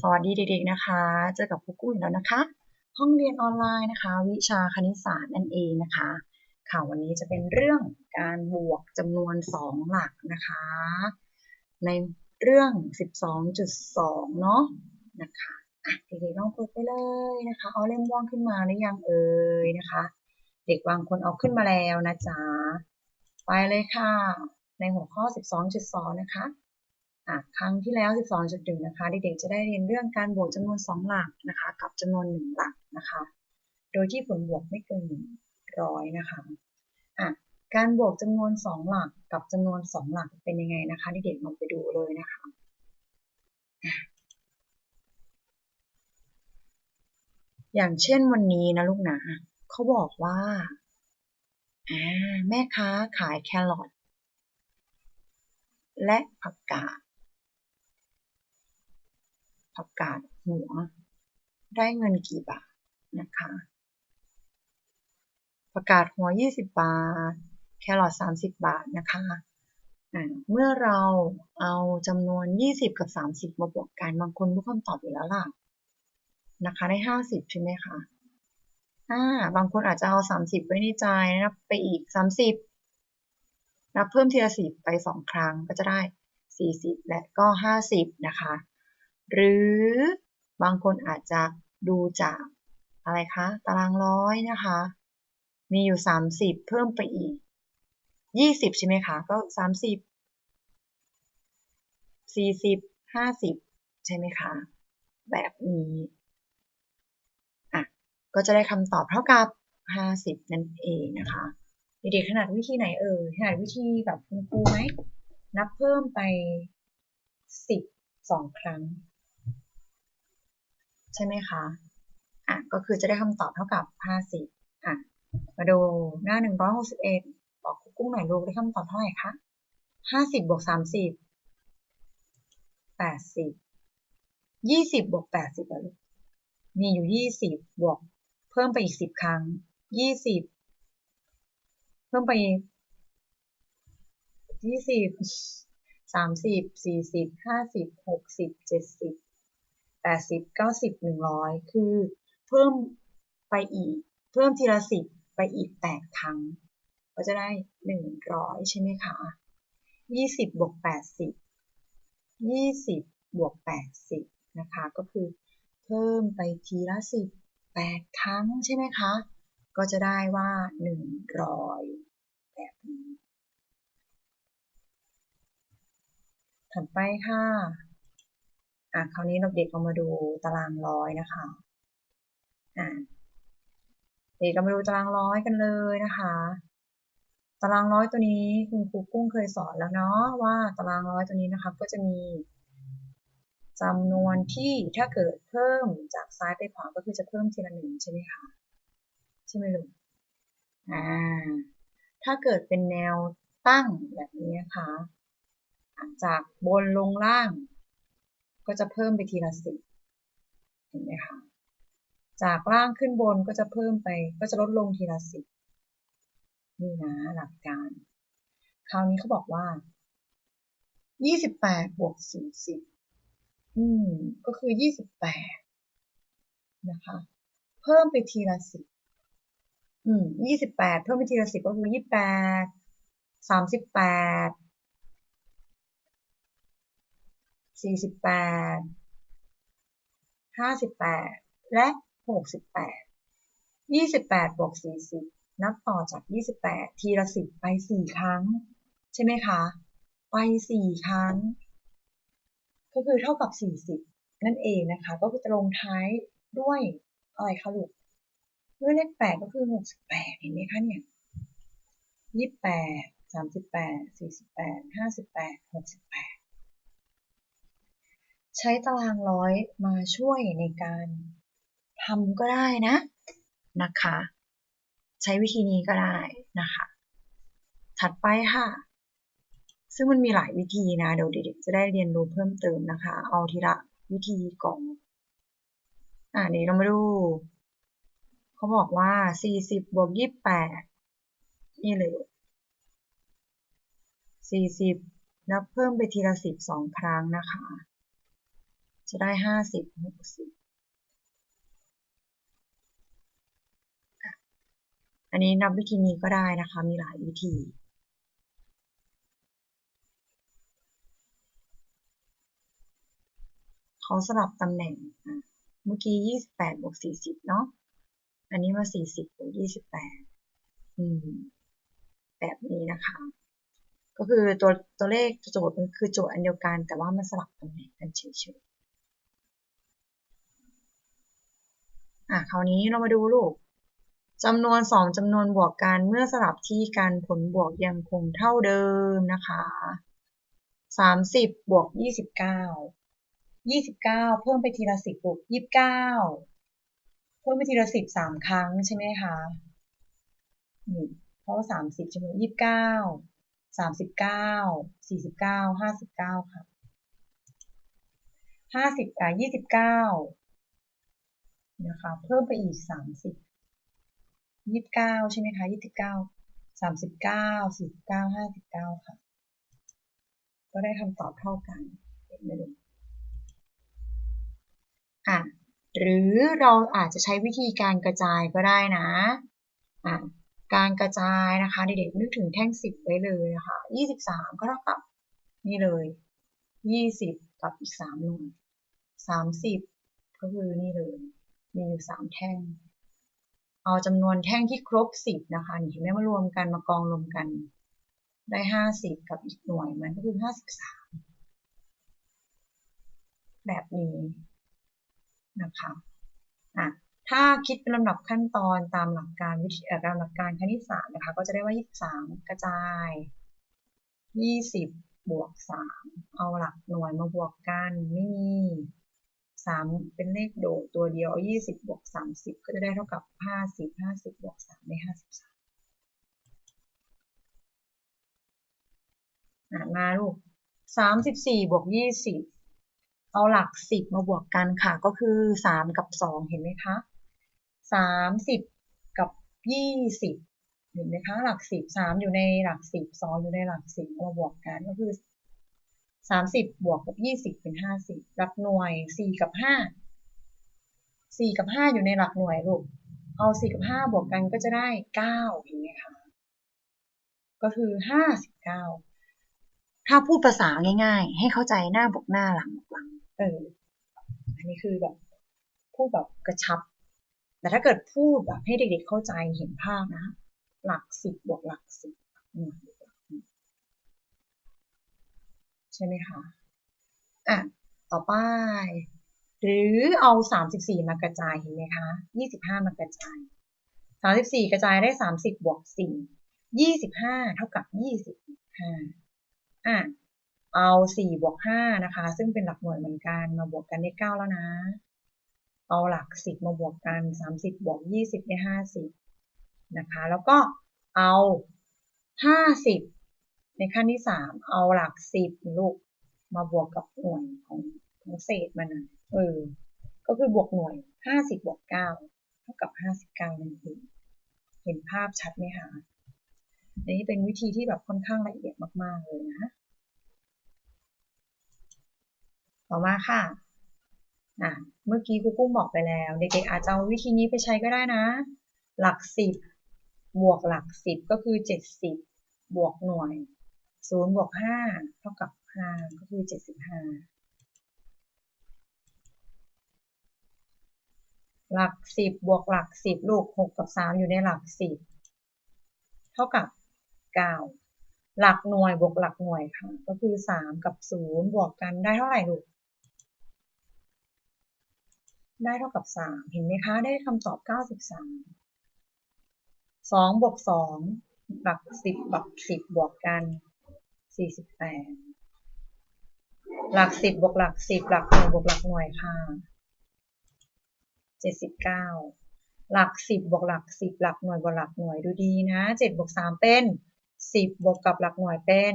สวัสดีเด็กๆนะคะ เจอกับครูกุ้งอีกแล้วนะคะ ห้องเรียนออนไลน์นะคะ วิชาคณิตศาสตร์นั่นเองนะคะ ค่ะวันนี้จะเป็นเรื่องการบวกจำนวน 2 หลักนะคะ ในเรื่อง 12.2 เนาะนะคะเด็กๆลองเปิดไปเลยนะคะ เอาเล่มว่างขึ้นมาหรือยังเอ่ยนะคะ เด็กบางคนเอาขึ้นมาแล้วนะจ๊ะไปเลยค่ะ ในหัวข้อ 12.2 นะคะ ครั้งที่แล้ว 12.1 นะคะ เด็กๆ จะได้เรียนเรื่องการบวกจำนวน 2 หลักนะคะ กับจำนวน 1 หลักนะคะ โดยที่ผลบวกไม่เกิน 100 นะคะะการบวกจำนวน 2 หลักกับจำนวน 2 หลักเป็นยังไงนะคะเด็กๆลองไปดูเลยนะคะอย่างเช่นวันนี้นะลูกนะเขาบอกว่าแม่ค้าขายแครอทและผักกาด ผักกาดหัว ได้เงินกี่บาทนะคะผักกาดหัว 20 บาท แครอท30 บาทนะคะ เมื่อเราเอาจำนวน 20 กับ 30 มาบวกกัน บางคนรู้คำตอบอยู่แล้วล่ะนะคะได้ 50 ใช่ไหมคะอ่าบางคนอาจจะเอา 30 ไว้ในใจนับไปอีก 30 นับเพิ่มทีละ10 ไป 2 ครั้งก็จะได้ 40 และก็ 50 นะคะ หรือบางคนอาจจะดูจากอะไรคะ ตารางร้อยนะคะ มีอยู่ 30 เพิ่มไปอีก 20 ใช่ไหมคะ ก็ 30 40 50 ใช่ไหมคะ แบบนี้อะก็จะได้คำตอบเท่ากับ 50 นั่นเองนะคะเด็กๆถนัดวิธีไหนเอ่ยถนัดวิธีแบบคุณครูไหม นับเพิ่มไป 10 2 ครั้ง ใช่ไหมคะอะก็คือจะได้คำตอบเท่ากับ 50อะมาดูหน้า 161 บอกครูกุ้งหน่อยลูกได้คำตอบเท่าไหร่คะ 50บวก30 80 20บวก80อะลูกมีอยู่ 20บวกเพิ่มไปอีก 10 ครั้ง 20 เพิ่มไปอีก20 30 40 50 60 70 แปดสิบเก้าสิบหนึ่งร้อยคือเพิ่มไปอีก เพิ่มทีละสิบไปอีกแปดครั้ง ก็จะได้หนึ่งร้อยใช่ไหมคะยี่สิบบวกแปดสิบยี่สิบบวกแปดสิบนะคะ ก็คือเพิ่มไปทีละสิบแปดครั้งใช่ไหมคะ ก็จะได้ว่าหนึ่งร้อยแบบนี้ถัดไปค่ะ อะคราวนี้เราเด็กเรามาดูตารางร้อยนะคะอะเด็กเรามาดูตารางร้อยกันเลยนะคะ ตารางร้อยตัวนี้คุณครูกุ้งเคยสอนแล้วเนาะว่าตารางร้อยตัวนี้นะคะ ก็จะมีจำนวนที่ถ้าเกิดเพิ่มจากซ้ายไปขวาก็คือจะเพิ่มทีละหนึ่งใช่ไหมคะใช่ไหมลูกอ่าถ้าเกิดเป็นแนวตั้งแบบนี้นะคะ จากบนลงล่าง ก็จะเพิ่มไปทีละสิบเห็นไหมคะจากล่างขึ้นบนก็จะเพิ่มไป ก็จะลดลงทีละสิบนี่นะหลักการ คราวนี้เขาบอกว่า28บแปดบวก40อืม ก็คือ28นะคะ เพิ่มไปทีละสิบอืม28เพิ่มไปทีละสิบก็คือ28 38 48 58แปด ละ68 28บวก40นับต่อจาก28ทีละ10ไป4ครั้ง ใช่ไหมคะ ไป4ครั้ง ก็คือเท่ากับ40นั่นเองนะคะ ก็คือจะลงท้ายด้วยอะไรคะลูกด้วยเลข8ก็คือ68เห็นไหมคะเนี่ย28 38 48 58 68 ใช้ตารางร้อยมาช่วยในการทำก็ได้นะนะคะ ใช้วิธีนี้ก็ได้นะคะ ถัดไปค่ะ ซึ่งมันมีหลายวิธีนะ เดี๋ยวเด็กๆจะได้เรียนรู้เพิ่มเติมนะคะ เอาทีละวิธีก่อนอ่านี้เรามาดูเขาบอกว่า 40 บวก 28 นี่เลย 40 นับเพิ่มไปทีละ 10 2 ครั้งนะคะ จะได้ห้าสิบหกสิบอันนี้นับวิธีนี้ก็ได้นะคะ มีหลายวิธีเขาสลับตำแหน่ง เมื่อกี้ยี่สิบแปดบวกสี่สิบเนาะ อันนี้มาสี่สิบบวกยี่สิบแปดอืมแบบนี้นะคะ ก็คือตัวตัวเลขโจทย์มันคือโจทย์อันเดียวกัน แต่ว่ามันสลับตำแหน่งกันเฉยๆ อะคราวนี้เรามาดูลูกจำนวนสองจำนวนบวกกันเมื่อสลับที่กันผลบวกยังคงเท่าเดิมนะคะสามสิบบวกยี่สิบเก้ายี่สิบเก้าเพิ่มไปทีละสิบบวกยี่สิบเก้าเพิ่มไปทีละสิบสามครั้งใช่ไหมคะนี่เพราะว่าสามสิบจำนวนยี่สิบเก้าสามสิบเก้าสี่สิบเก้าห้าสิบเก้าค่ะห้าสิบอะยี่สิบเก้า นะคะ เพิ่มไปอีกสามสิบยี่สิบเก้าใช่ไหมคะยี่สิบเก้าสามสิบเก้าสี่สิบเก้าห้าสิบเก้าค่ะ ก็ได้คำตอบเท่ากันเห็นไหมลูกอะหรือเราอาจจะใช้วิธีการกระจายก็ได้นะอะการกระจายนะคะเด็กๆนึกถึงแท่งสิบไว้เลยนะคะยี่สิบสามก็เท่ากับนี่เลยยี่สิบกับอีกสามหน่วยสามสิบก็คือนี่เลย มีอยู่สามแท่ง เอาจำนวนแท่งที่ครบสิบนะคะเห็นไหมมารวมกันมากองรวมกัน ได้ห้าสิบกับอีกหน่วยมันก็คือห้าสิบสามแบบนี้นะคะอะถ้าคิดเป็นลำดับขั้นตอนตามหลักการวิธีตามหลักการคณิตศาสตร์นะคะ ก็จะได้ว่ายี่สามกระจายยี่สิบบวกสามเอาหลักหน่วยมาบวกกันไม่มี สามเป็นเลขโดดตัวเดียวเอายี่สิบบวกสามสิบก็จะได้เท่ากับห้าสิบห้าสิบบวกสามได้ห้าสิบสามมาลูกสามสิบสี่บวกยี่สิบเอาหลักสิบมาบวกกันค่ะ ก็คือสามกับสองเห็นไหมคะสามสิบกับยี่สิบเห็นไหมคะหลักสิบสามอยู่ในหลักสิบสองอยู่ในหลักสิบมาบวกกันก็คือ สามสิบบวกกับยี่สิบเป็นห้าสิบหลักหน่วยสี่กับห้าสี่กับห้าอยู่ในหลักหน่วยลูก เอาสี่กับห้าบวกกันก็จะได้เก้าเห็นไหมคะก็คือห้าสิบเก้าถ้าพูดภาษาง่าย ๆ ให้เข้าใจหน้าบวกหน้าหลังบวกหลัง เออ อันนี้คือแบบพูดแบบกระชับ แต่ถ้าเกิดพูดแบบให้เด็กๆเข้าใจเห็นภาพนะ หลักสิบบวกหลักสิบหน่วย ใช่ไหมคะอะต่อไป หรือเอา 34 มากระจายเห็นไหมคะ 25 มากระจาย 34 กระจายได้ 30 บวก 4 25 เท่ากับ 25อะเอา 4 บวก 5 นะคะ ซึ่งเป็นหลักหน่วยเหมือนกัน มาบวกกันได้ 9 แล้วนะ เอาหลัก 10 มาบวกกัน 30 บวก 20 ได้ 50 นะคะ แล้วก็เอา 50 ในขั้นที่สามเอาหลักสิบลูกมาบวกกับหน่วยของของเศษมันนะเออ ก็คือบวกหน่วยห้าสิบบวกเก้าเท่ากับห้าสิบเก้านั่นเองเห็นภาพชัดไหมคะอันนี้เป็นวิธีที่แบบค่อนข้างละเอียดมาก ๆ เลยนะ ต่อมาค่ะอะ เมื่อกี้ครูกุ้งบอกไปแล้ว เด็กๆอาจจะเอาวิธีนี้ไปใช้ก็ได้นะ หลักสิบบวกหลักสิบก็คือเจ็ดสิบบวกหน่วย ศูนย์บวกห้าเท่ากับห้าก็คือเจ็ดสิบห้าหลักสิบบวกหลักสิบลูกหกกับสามอยู่ในหลักสิบเท่ากับเก้าหลักหน่วยบวกหลักหน่วยค่ะ ก็คือสามกับศูนย์บวกกันได้เท่าไหร่ลูกได้เท่ากับสามเห็นไหมคะได้คำตอบเก้าสิบสามสองบวกสองหลักสิบหลักสิบบวกกัน สี่สิบแปดหลักสิบบวกหลักสิบหลักหน่วยบวกหลักหน่วยค่ะเจ็ดสิบเก้าหลักสิบบวกหลักสิบหลักหน่วยบวกหลักหน่วยดูดีนะเจ็ดบวกสามเป็นสิบบวกกับหลักหน่วยเป็น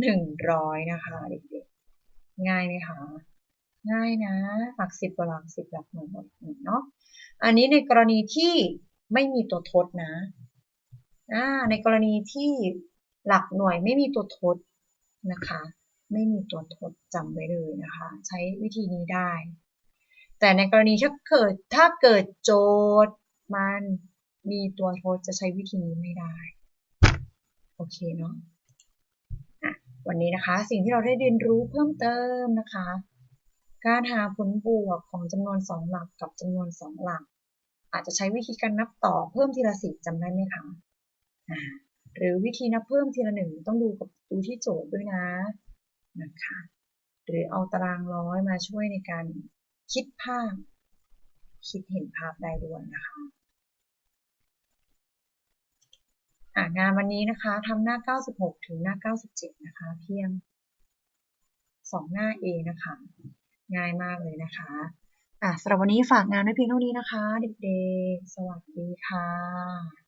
หนึ่งร้อยนะคะเด็กๆง่ายไหมคะง่ายนะ หลักสิบบวกหลักสิบหลักหน่วยบวกหลักหน่วยเนาะอันนี้ในกรณีที่ไม่มีตัวทดนะอ่าในกรณีที่ หลักหน่วยไม่มีตัวทดนะคะ ไม่มีตัวทดจำไว้เลยนะคะ ใช้วิธีนี้ได้ แต่ในกรณีถ้าเกิดถ้าเกิดโจทย์มันมีตัวทดจะใช้วิธีนี้ไม่ได้ โอเคเนาะะวันนี้นะคะ สิ่งที่เราได้เรียนรู้เพิ่มเติมนะคะ การหาผลบวกของจำนวนสองหลักกับจำนวนสองหลัก อาจจะใช้วิธีการนับต่อเพิ่มทีละสิบจำได้ไหมคะ หรือวิธีนับเพิ่มทีละหนึ่งต้องดูกับดูที่โจทย์ด้วยนะนะคะหรือเอาตารางร้อยมาช่วยในการคิดภาพ คิดเห็นภาพได้ด้วยนะคะงานวันนี้นะคะทำหน้า 96 ถึงหน้า 97 นะคะ เพียง 2 หน้าเอนะคะ ง่ายมากเลยนะคะอะสำหรับวันนี้ฝากงานไว้เพียงเท่านี้นะคะ เด็กๆ สวัสดีค่ะ